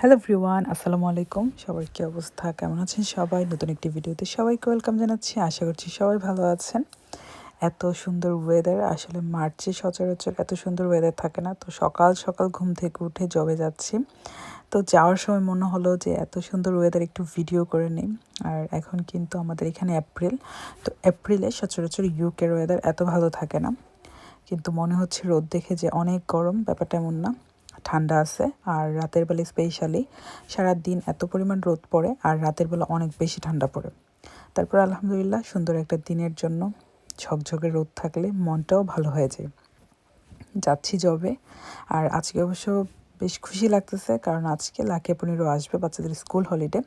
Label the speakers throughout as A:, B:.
A: Hello everyone আসসালামু আলাইকুম। সবার কী অবস্থা? কেমন আছেন সবাই? নতুন একটি ভিডিওতে সবাইকে ওয়েলকাম জানাচ্ছি। আশা করছি সবাই ভালো আছেন। এত সুন্দর ওয়েদার আসলে মার্চে সচরাচর এত সুন্দর ওয়েদার থাকে না। তো সকাল সকাল ঘুম থেকে উঠে জবে যাচ্ছি। তো যাওয়ার সময় মনে হলো যে এত সুন্দর ওয়েদার একটু ভিডিও করে নিই। আর এখন কিন্তু আমাদের এখানে এপ্রিল তো এপ্রিলে সচরাচর ইউকের ওয়েদার এত ভালো থাকে না। কিন্তু মনে হচ্ছে রোদ দেখে যে অনেক গরম, ব্যাপারটা এমন না। ঠান্ডা আছে আর রাতের বেলা স্পেশালি সারা দিন এত পরিমাণ রোদ পড়ে আর রাতের বেলা অনেক বেশি ঠান্ডা পড়ে। তারপর আলহামদুলিল্লাহ সুন্দর একটা দিনের জন্য ঝকঝকে রোদ থাকলে মনটাও ভালো হয়ে যায়। যাচ্ছি জবে আর আজকে অবশ্য বেশ খুশি লাগতেছে কারণ আজকে লাখে পনেরো আসবে বাচ্চাদের স্কুল হলিডে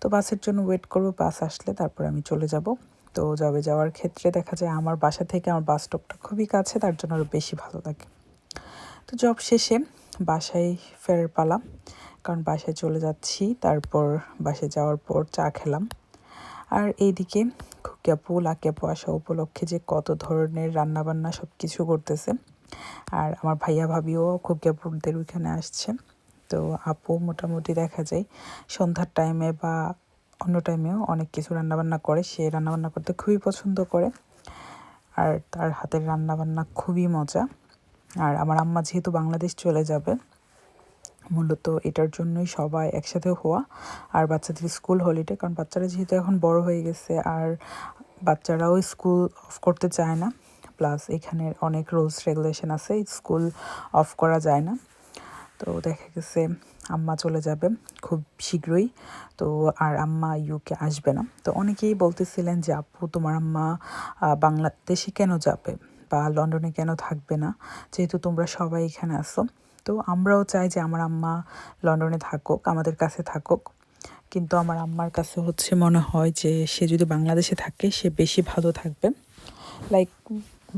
A: তো বাসের জন্য ওয়েট করব, বাস আসলে তারপর আমি চলে যাব। তো জবে যাওয়ার ক্ষেত্রে দেখা যায় আমার বাসা থেকে আমার বাস স্টপটা খুবই কাছে, তার জন্য আরও বেশি ভালো লাগে। তো জব শেষে বাসায় ফেরার পালা কারণ বাসায় চলে যাচ্ছি, তারপর বাসায় যাওয়ার পর চা খেলাম। আর এইদিকে খুকিয়াপু লাকিয়াপু আসা উপলক্ষে যে কত ধরনের রান্নাবান্না সব কিছু করতেছে। আর আমার ভাইয়া ভাবিও খুকিয়াপুরদের ওইখানে আসছে। তো আপু মোটামুটি দেখা যায় সন্ধ্যার টাইমে বা অন্য টাইমেও অনেক কিছু রান্নাবান্না করে। সে রান্নাবান্না করতে খুবই পছন্দ করে। আর তার হাতের রান্নাবান্না খুবই মজা। আর আমার আম্মা যেহেতু বাংলাদেশ চলে যাবে, মূলত এটার জন্যই সবাই একসাথে হওয়া আর বাচ্চাদের স্কুল হলিডে কারণ বাচ্চারা যেহেতু এখন বড় হয়ে গেছে আর বাচ্চারাও স্কুল অফ করতে চায় না প্লাস এখানের অনেক রুলস রেগুলেশন আছে স্কুল অফ করা যায় না। তো দেখা গেছে আম্মা চলে যাবে খুব শীঘ্রই, তো আর আম্মা ইউকে আসবে না। তো অনেকেই বলতেছিলেন যে, আপু, তোমার আম্মা বাংলাদেশে কেন যাবে? বা লন্ডনে কেন থাকবে না? যেহেতু তোমরা সবাই এখানে আসো তো আমরাও চাই যে আমার আম্মা লন্ডনে থাকুক, আমাদের কাছে থাকুক। কিন্তু আমার আম্মার কাছে হচ্ছে মনে হয় যে সে যদি বাংলাদেশে থাকে, সে বেশি ভালো থাকবে। লাইক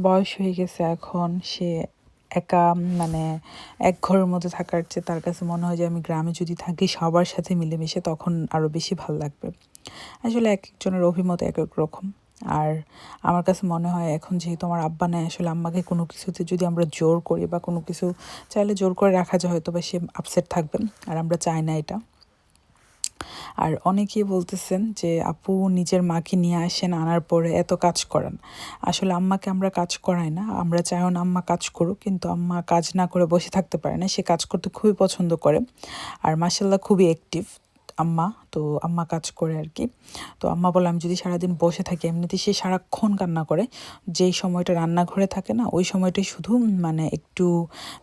A: বয়স হয়ে গেছে এখন, সে একা মানে এক ঘরের মধ্যে থাকার চেয়ে তার কাছে মনে হয় যে আমি গ্রামে যদি থাকি, সবার সাথে মিলেমিশে তখন আরও বেশি ভালো লাগবে। আসলে এক একজনের অভিমত এক এক রকম। আর আমার কাছে মনে হয় এখন যেহেতু আমার আব্বা নেয় আসলে আম্মাকে কোনো কিছুতে যদি আমরা জোর করি বা কোনো কিছু চাইলে জোর করে রাখা যায়, হয়তো বা সে আপসেট থাকবে আর আমরা চাই না এটা। আর অনেকেই বলতেছেন যে, আপু, নিজের মাকে নিয়ে আসেন, আনার পরে এত কাজ করান। আসলে আম্মাকে আমরা কাজ করাই না, আমরা চাইও না আম্মা কাজ করুক, কিন্তু আম্মা কাজ না করে বসে থাকতে পারে না, সে কাজ করতে খুবই পছন্দ করে। আর মাসাল্লাহ খুবই অ্যাক্টিভ আম্মা, তো আম্মা কাজ করে আর কি তো আম্মা বলে, আমি যদি সারাদিন বসে থাকি এমনিতে সে সারাক্ষণ কান্না করে। যেই সময়টা রান্নাঘরে থাকে না, ওই সময়টাই শুধু মানে একটু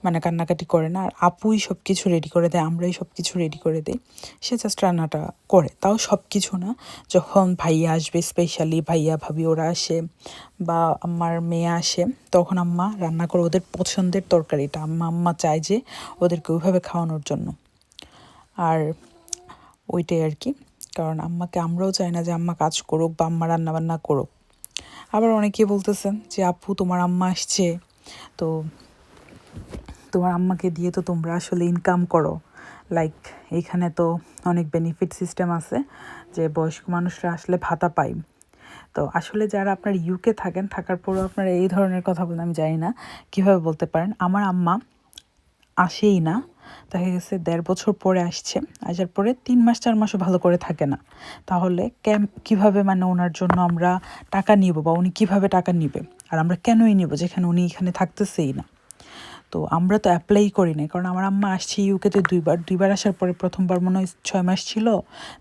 A: মানে কান্নাকাটি করে না। আর আপুই সব কিছু রেডি করে দেয়, আমরাই সব কিছু রেডি করে দিই। সে জাস্ট রান্নাটা করে। তাও সব কিছু না। যখন ভাইয়া আসবে স্পেশালি ভাইয়া, ভাবি ওরা আসে বা আমার মেয়ে আসে, তখন আম্মা রান্না করে ওদের পছন্দের তরকারিটা। আম্মা আম্মা চায় যে ওদেরকে ওইভাবে খাওয়ানোর জন্য। আর ওইটাই আর কি। কারণ আম্মাকে আমরাও চাই না যে আম্মা কাজ করুক বা আম্মা রান্নাবান্না করুক। আবার অনেকেই বলতেছেন যে, আপু, তোমার আম্মা আসছে। তো তোমার আম্মাকে দিয়ে তো তোমরা আসলে ইনকাম করো। লাইক এখানে তো অনেক বেনিফিট সিস্টেম আছে যে, বয়স্ক মানুষরা আসলে ভাতা পাই তো আসলে যারা আপনার ইউকে থাকেন, থাকার পরেও আপনারা এই ধরনের কথা বলে আমি জানি না। কীভাবে বলতে পারেন? আমার আম্মা আসেই না। দেখা গেছে দেড় বছর পরে আসছে। আসার পরে তিন মাস, চার মাসও ভালো করে থাকে না। তাহলে ক্যাম, কীভাবে মানে ওনার জন্য আমরা টাকা নিব বা উনি কীভাবে টাকা নিবে? আর আমরা কেনই নিব যেখানে উনি এখানে থাকতেছেই না? তো আমরা তো অ্যাপ্লাই করি না কারণ আমার আম্মা আসছে ইউকেতে দুইবার। দুইবার আসার পরে প্রথমবার মনে হয় ছয় মাস ছিল।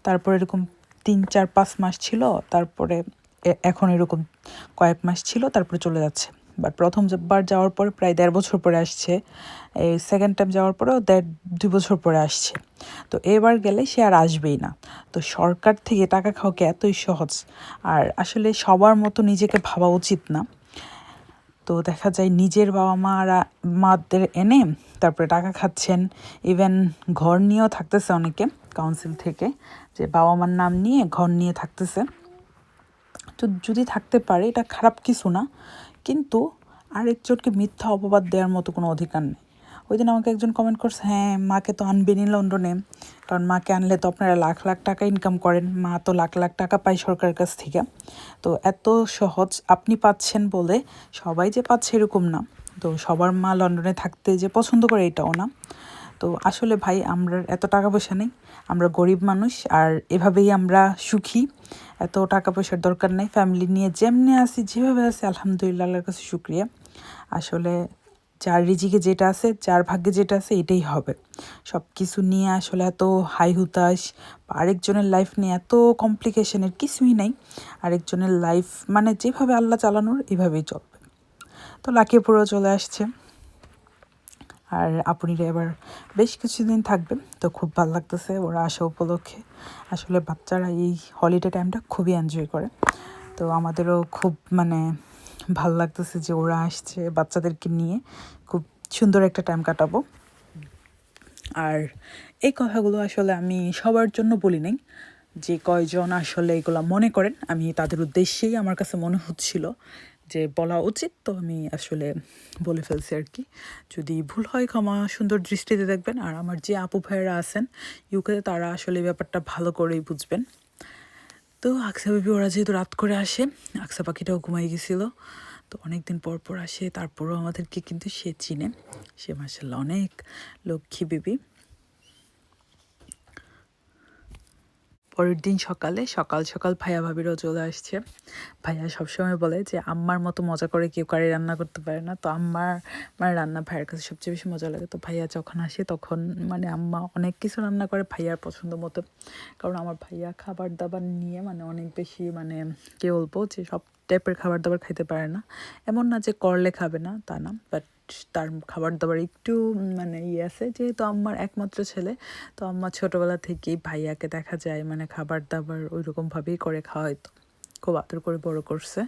A: তারপর এরকম তিন, চার, পাঁচ মাস ছিল। তারপরে এখন এরকম কয়েক মাস ছিল। তারপরে চলে যাচ্ছে। বাট প্রথমবার যাওয়ার পরে প্রায় দেড় বছর পরে আসছে, এই সেকেন্ড টাইম যাওয়ার পরেও দেড়, দুই বছর পরে আসছে। তো এবার গেলে সে আর আসবেই না। তো সরকার থেকে টাকা খাওয়াকে এতই সহজ, আর আসলে সবার মতো নিজেকে ভাবা উচিত না। তো দেখা যায় নিজের বাবা মারা, মাদের এনে তারপরে টাকা খাচ্ছেন। ইভেন ঘর নিয়েও থাকতেছে অনেকে কাউন্সিল থেকে, যে বাবা মার নাম নিয়ে ঘর নিয়ে থাকতেছে। তো যদি থাকতে পারে, এটা খারাপ কিছু না। কিন্তু আরেকজনকে মিথ্যা অপবাদ দেওয়ার মতো কোনো অধিকার নেই। ওই দিন আমাকে একজন কমেন্ট করছে হ্যাঁ মাকে তো আনবেনি লন্ডনে। কারণ মাকে আনলে তো আপনারা লাখ লাখ টাকা ইনকাম করেন। মা তো লাখ লাখ টাকা পায় সরকারের কাছ থেকে। তো এত সহজ আপনি পাচ্ছেন বলে সবাই যে পাচ্ছে এরকম না। তো সবার মা লন্ডনে থাকতে যে পছন্দ করে এটাও না। তো আসলে ভাই, আমরা এত টাকা পয়সা নেই। আমরা গরিব মানুষ আর এভাবেই আমরা সুখী। এত টাকা পয়সার দরকার নেই। ফ্যামিলি নিয়ে যেমনি আছি, যেভাবে আছি, আলহামদুলিল্লাহ, আল্লাহর কাছে শুক্রিয়া। আসলে যার রিজিকে যেটা আছে, যার ভাগ্যে যেটা আছে, এটাই হবে। সব কিছু নিয়ে আসলে এত হাই হুতাশ, আরেকজনের লাইফ নিয়ে এত কমপ্লিকেশনের কিছুই নাই। আরেকজনের লাইফ মানে যেভাবে আল্লাহ চালানোর, এভাবেই চলবে। তো লাকিয়ে লাকিপুরও চলে আসছে। আর আপুনিরা এবার বেশ কিছুদিন থাকবেন তো খুব ভালো লাগতেছে ওরা আসা উপলক্ষে। আসলে বাচ্চারা এই হলিডে টাইমটা খুবই এনজয় করে। তো আমাদেরও খুব মানে ভালো লাগতেছে যে ওরা আসছে বাচ্চাদেরকে নিয়ে। খুব সুন্দর একটা টাইম কাটাবো। আর এই কথাগুলো আসলে আমি সবার জন্য বলি নাই। যে কয়জন আসলে এগুলো মনে করেন, আমি তাদের উদ্দেশ্যেই আমার কাছে মনে হচ্ছিল যে বলা উচিত, তো আমি আসলে বলে ফেলছি আর কি। যদি ভুল হয় ক্ষমা, সুন্দর দৃষ্টিতে দেখবেন। আর আমার যে আপু ভাইয়েরা আছেন ইউকেতে তারা আসলে ব্যাপারটা ভালো করেই বুঝবেন। তো আকসা বেবি, ওরা যেহেতু রাত করে আসে, আকসা পাখিটাও ঘুমাই গেছিল। তো অনেক দিন পর পর আসে, তারপরও আমাদেরকে কিন্তু সে চিনে। সে মাসাল্লাহ অনেক লক্ষ্মী বেবি। পরের দিন সকালে, সকাল সকাল ভাইয়া ভাবিরও চলে আসছে। ভাইয়া সবসময় বলে যে, আম্মার মতো মজা করে কেউ কারি রান্না করতে পারে না। তো আম্মার মানে রান্না ভাইয়ের কাছে সবচেয়ে বেশি মজা লাগে। তো ভাইয়া যখন আসে তখন মানে আম্মা অনেক কিছু রান্না করে ভাইয়ার পছন্দ মতো। কারণ আমার ভাইয়া খাবার দাবার নিয়ে মানে অনেক বেশি মানে কে বলব যে, সব টাইপের খাবার দাবার খাইতে পারে না। এমন না যে করলে খাবে না, তা না। বাট তার খাবার দাবার একটু মানে ইয়ে আছে, যেহেতু আমার একমাত্র ছেলে, তো আমার ছোটোবেলা থেকেই ভাইয়াকে দেখা যায় মানে খাবার দাবার ওই রকমভাবেই করে খাওয়াইতো খুব আদর করে বড় করছে।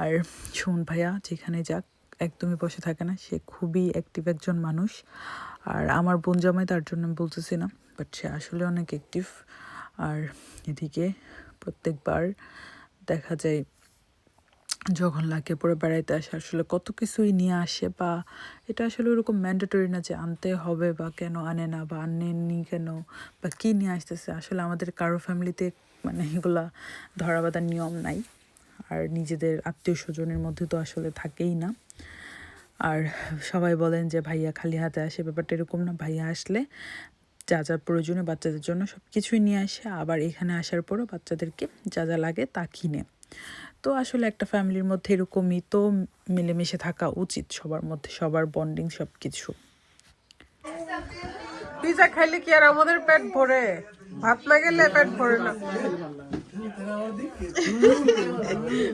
A: আর সুমন ভাইয়া, যেখানে যাক, একদমই বসে থাকে না, সে খুবই অ্যাক্টিভ একজন মানুষ। আর আমার বোন জামাই তার জন্য আমি বলতেছি না বাট সে আসলে অনেক অ্যাক্টিভ আর এদিকে প্রত্যেকবার দেখা যায় যখন লাগে পরে বেড়াইতে আসে। আসলে কত কিছুই নিয়ে আসে বা এটা আসলে ওরকম ম্যান্ডেটরি না যে আনতে হবে বা কেন আনে না বা আনেননি কেন বা কী নিয়ে আসতেছে। আসলে আমাদের কারও ফ্যামিলিতে মানে এগুলা ধরা বাঁধার নিয়ম নাই। আর নিজেদের আত্মীয় স্বজনের মধ্যে তো আসলে থাকেই না। আর সবাই বলেন যে ভাইয়া খালি হাতে আসে, ব্যাপারটা এরকম না। ভাইয়া আসলে যা যা প্রয়োজনীয় বাচ্চাদের জন্য সব কিছুই নিয়ে আসে। আবার এখানে আসার পরও বাচ্চাদেরকে যা যা লাগে তা কিনে। তো আসলে একটা ফ্যামিলির মধ্যে এরকমই তো মিলেমিশে থাকা উচিত সবার মধ্যে সবার বন্ডিং সব কিছু
B: পিজা খাইলে কি আর আমাদের পেট ভরে? ভাত না গেলে পেট ভরে না।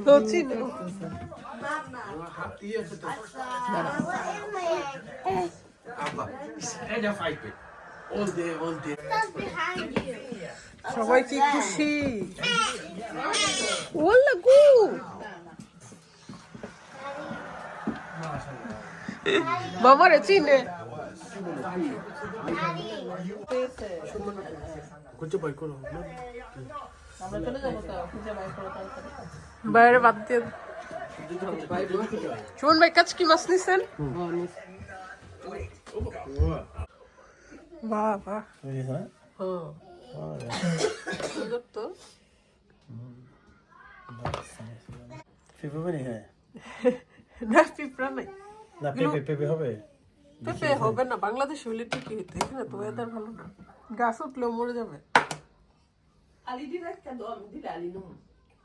B: হচ্ছি। সবাই কি খুশি? ওলা গু। মামারে চিনে। বাইরে বাদ দিয়ে সুমন ভাই কাজ কি মাছ নিছেন? বাহ বাহ হ্যাঁ সুন্দর তো
C: পেঁপে হবে না
B: না পিঁপড়া নাই
C: না পেঁপে পেঁপে হবে
B: পেঁপে হবে না বাংলাদেশ হইলে ঠিকই হইতো এখানে তো ওয়েদার ভালো না গাছ উঠলেও মরে যাবে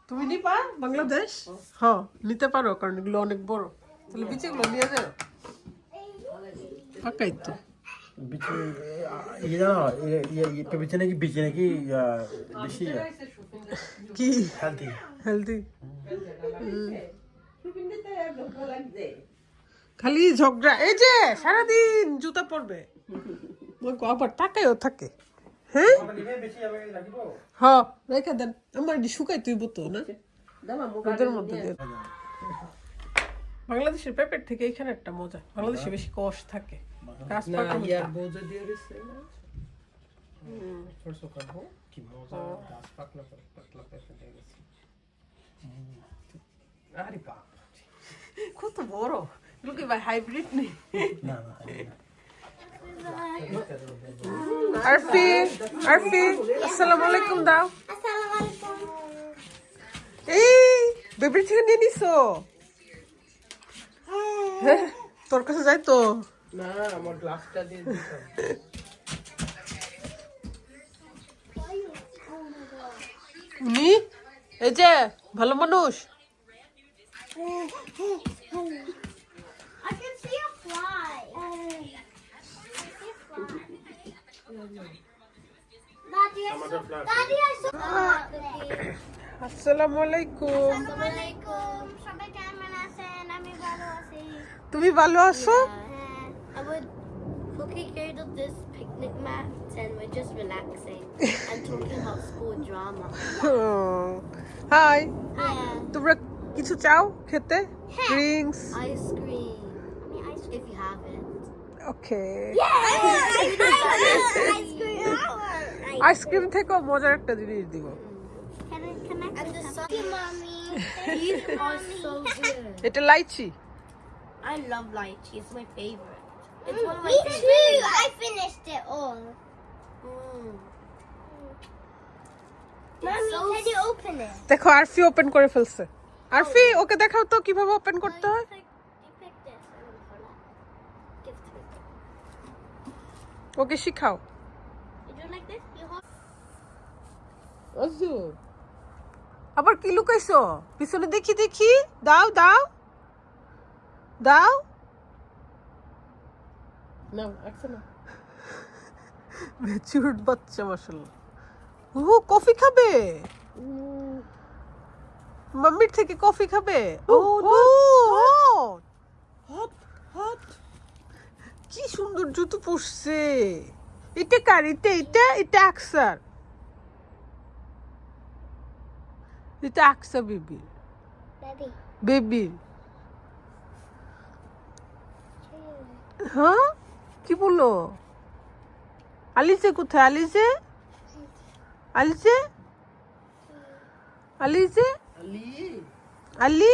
B: তুমি নিবা বাংলাদেশ হ্যাঁ নিতে পারো কারণ এগুলো অনেক বড় তাহলে বিচিগুলো নিয়ে যাও ফাঁকাই তো
C: বিচে ইয়ে নাকি বিচে নাকি বেশি
B: কি
C: হেলদি
B: হেলদি খালি ঝগড়া এই যে সারাদিন জুতা পরবে। ওই আবার টাকায়ও থাকে। হ্যাঁ? হ্যাঁ রেখে দেন। আমার শুকাই তুই বতো না? ওদের মধ্যে দিয়ে বাংলাদেশের পেঁপের থেকে এখানে একটা মজা। বাংলাদেশে বেশি কষ থাকে। গাছ পাকা মজা। কত বড় এগুলো কি ভাই হাইব্রিড নেই
C: না না
B: আরফি আরফি আসসালামু আলাইকুম দাও এই বেবির থেকে নিয়ে নিছো হ্যাঁ, তোর কাছে যাই তো না আমার গ্লাসটা দিয়ে দিতাম উনি এই যে ভালো মানুষ. আসসালামু আলাইকুম
D: Assalamualaikum. সবাই কেমন আছেন? আমি ভালো আছি।
B: তুমি ভালো আছো
D: I would Cookie created this picnic mat and we're just relaxing and talking about school drama.
B: Hi
D: Yeah.
B: তোমরা কিছু চাও খেতে drinks
D: Ice cream. I mean, ice cream. If you have it.
B: Okay
D: Ice cream.
B: Ice cream থেকেও মজার একটা জিনিস দিব
D: Can I connect and the sun? mommy. These are so good.
B: এটা lychee
D: I love lychee. It's my favorite. It's one of my Me too. I finished it all. Mm. Mommy, can you open it?
B: দেখো Arfi open করে ফেলছে আরফি ওকে দেখাও তো কীভাবে open করতে হয়. ওকে শিখাও
D: You do it like this. You hold.
B: অজু আবার কি লুকাইছো পিছনে দেখি দেখি দাও দাও দাও না একটা না। ম্যাচিউরড বাচ্চা মাশাআল্লাহ। ও কফি খাবে? মাম্মির থেকে কফি খাবে? ও নো হট হট কি সুন্দর জুতো পরছে। এটা কার? এটা এটা এটা আকসার। এটা আকসা বেবি। বেবি। হ্যাঁ? কি বললো আলিজে কোথায় আলিজে আলিজে আলিজে আলি